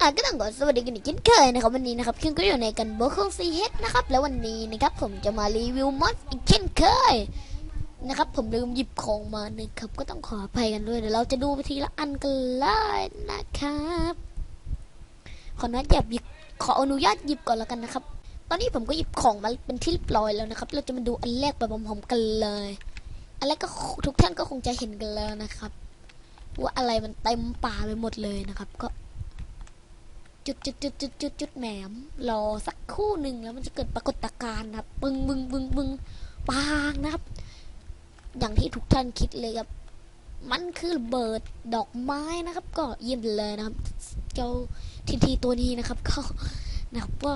อะก็ต้องขอสวัสดีกันอีกเช่นเคยนะครับวันนี้นะครับคิงก็อยู่ในกันโบคงซีเฮดนะครับแล้ววันนี้นะครับผมจะมารีวิวมอดอีกเช่นเคยนะครับผมลืมหยิบของมานะครับก็ต้องขออภัยกันด้วยเดี๋ยวเราจะดูไปทีละอันกันเลยนะครับขออนุญาตหยิบหยิบขออนุญาตหยิบก่อนแล้วกันนะครับ ตอนนี้ผมก็หยิบของมาเป็นที่เรียบร้อยแล้วนะครับ เราจะมาดูอันแรกไปพร้อมๆกันเลยอันแรกก็ทุกท่านก็คงจะเห็นกันแล้วนะครับ ว่าอะไรมันเต็มป่าไปหมดเลยนะครับ ก็ จุดจุดจุดจุดจุดจุดแหมมรอสักคู่หนึ่งแล้วมันจะเกิดปรากฏการณ์ครับปึงบึงบึงบึงปางนะครับ อย่างที่ทุกท่านคิดเลยครับ มันคือเบิดดอกไม้นะครับ ก็เยี่ยมเลยนะครับ เจ้าทีทีตัวนี้นะครับก็นะครับว่า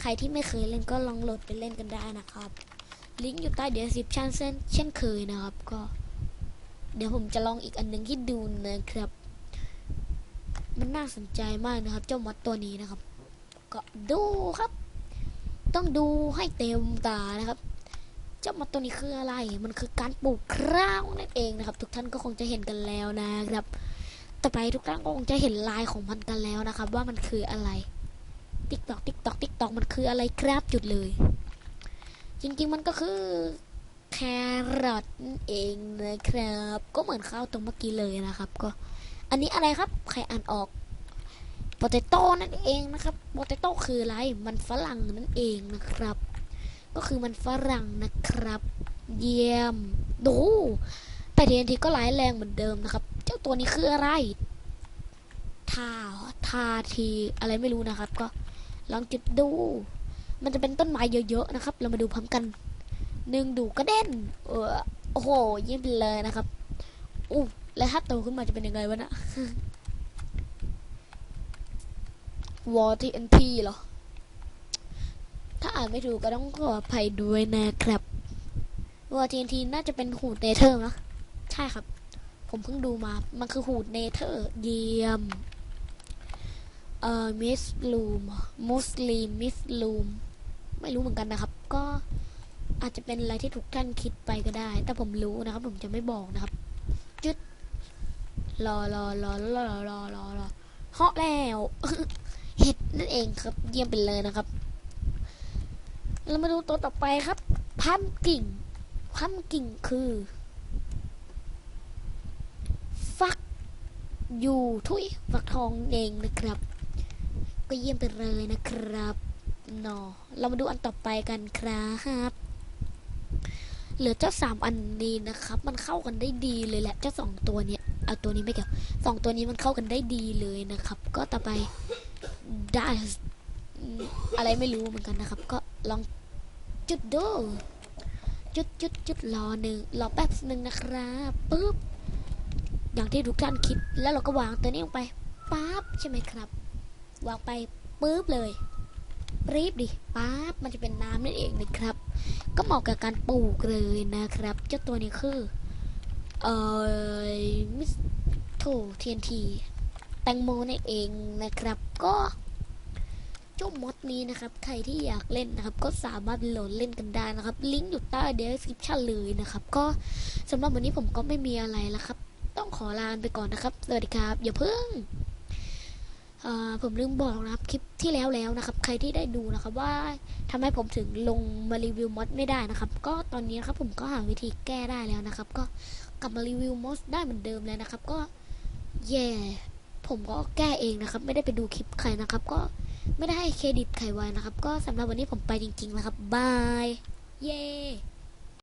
ใครที่ไม่เคยเล่นก็ลองโหลดไปเล่นกันได้นะครับ ลิงก์อยู่ใต้เดี๋ยวสิบชันเส้นเช่นเคยนะครับ ก็ เดี๋ยวผมจะลองอีกอันหนึ่งที่ดูนะครับ มันน่าสนใจมากนะครับ เจ้ามอดตัวนี้นะครับ ก็ดูครับ ต้องดูให้เต็มตานะครับ เจ้ามอดตัวนี้คืออะไร มันคือการปลูกข้าวนั่นเองนะครับ ทุกท่านก็คงจะเห็นกันแล้วนะครับ ต่อไปทุกท่านก็คงจะเห็นลายของมันกันแล้วนะครับ ว่ามันคืออะไรติ๊กตอกติ๊กตอกติ๊กตอกมันคืออะไรครับจุดเลย จริงๆมันก็คือแครอทเองนะครับ ก็เหมือนข้าวตรงเมื่อกี้เลยนะครับ ก็ อันนี้อะไรครับ ใครอ่านออกโปเตโต้นั่นเองนะครับโปเตโต้คืออะไร มันฝรั่งนั่นเองนะครับ ก็คือมันฝรั่งนะครับ เยี่ยม ดู แต่ทีนทีก็ร้ายแรงเหมือนเดิมนะครับ เจ้าตัวนี้คืออะไร ทา ทาทีอะไรไม่รู้นะครับ ก็ลองจุดดู มันจะเป็นต้นไม้เยอะๆนะครับ เรามาดูพร้อมกัน หนึ่งดูกระเด็น เออโอ้โห เยี่ยมไปเลยนะครับอู้ แล้วถ้าโตขึ้นมาจะเป็นยังไงวะนะวอทีเอ็นทีเหรอ ถ้าอ่านไม่ถูกก็ต้องขออภัยด้วยนะครับวอทีเอ็นทีน่าจะเป็นหูดเนเธอร์นะ ใช่ครับ ผมเพิ่งดูมา มันคือหูดเนเธอร์เยี่ยม เอ่อ มิสลูม มุสลิม มิสลูม ไม่รู้เหมือนกันนะครับ ก็อาจจะเป็นอะไรที่ทุกท่านคิดไปก็ได้ แต่ผมรู้นะครับ ผมจะไม่บอกนะครับ จุด รอรอรอรอรอรอรอเหาะแล้วเห็ดนั่นเองครับ เยี่ยมไปเลยนะครับเรามาดูตัวต่อไปครับ พัมกิ่ง พัมกิ่งคือฟักอยู่ทุยฟักทองเองนะครับ ก็เยี่ยมไปเลยนะครับนอเรามาดูอันต่อไปกันครับเหลือเจ้าสามอันนี้นะครับ มันเข้ากันได้ดีเลยแหละเจ้าสองตัวเนี้ย เอาตัวนี้ไม่เกี่ยวสองตัวนี้มันเข้ากันได้ดีเลยนะครับ ก็ต่อไปได้อะไรไม่รู้เหมือนกันนะครับ ก็ลองจุดดูจุดจุดจุดรอหนึ่งรอแป๊บหนึ่งนะครับปึ๊บอย่างที่ทุกท่านคิดแล้วเราก็วางตัวนี้ลงไปปั๊บใช่ไหมครับ วางไปปึ๊บเลยรีบดิปั๊บมันจะเป็นน้ำนั่นเองนะครับ ก็เหมาะกับการปลูกเลยนะครับ เจ้าตัวนี้คือ เออมิสโถเทียนทีแตงโมนั่นเองนะครับ ก็เจ้ามดนี้นะครับ ใครที่อยากเล่นนะครับ ก็สามารถโหลดเล่นกันได้นะครับ ลิงก์อยู่ใต้เดสคริปชันเลยนะครับ ก็สำหรับวันนี้ผมก็ไม่มีอะไรแล้วครับ ต้องขอลาไปก่อนนะครับ สวัสดีครับ อย่าเพิ่ง ผมลืมบอกนะครับคลิปที่แล้วแล้วนะครับ ใครที่ได้ดูนะครับ ว่าทำไมผมถึงลงมารีวิวมอดไม่ได้นะครับ ก็ตอนนี้นะครับผมก็หาวิธีแก้ได้แล้วนะครับ ก็กลับมารีวิวมอดได้เหมือนเดิมเลยนะครับ ก็แย่ผมก็แก้เองนะครับ ไม่ได้ไปดูคลิปใครนะครับ ก็ไม่ได้ให้เครดิตใครไว้นะครับ ก็สำหรับวันนี้ผมไปจริง ๆ นะครับบายเย้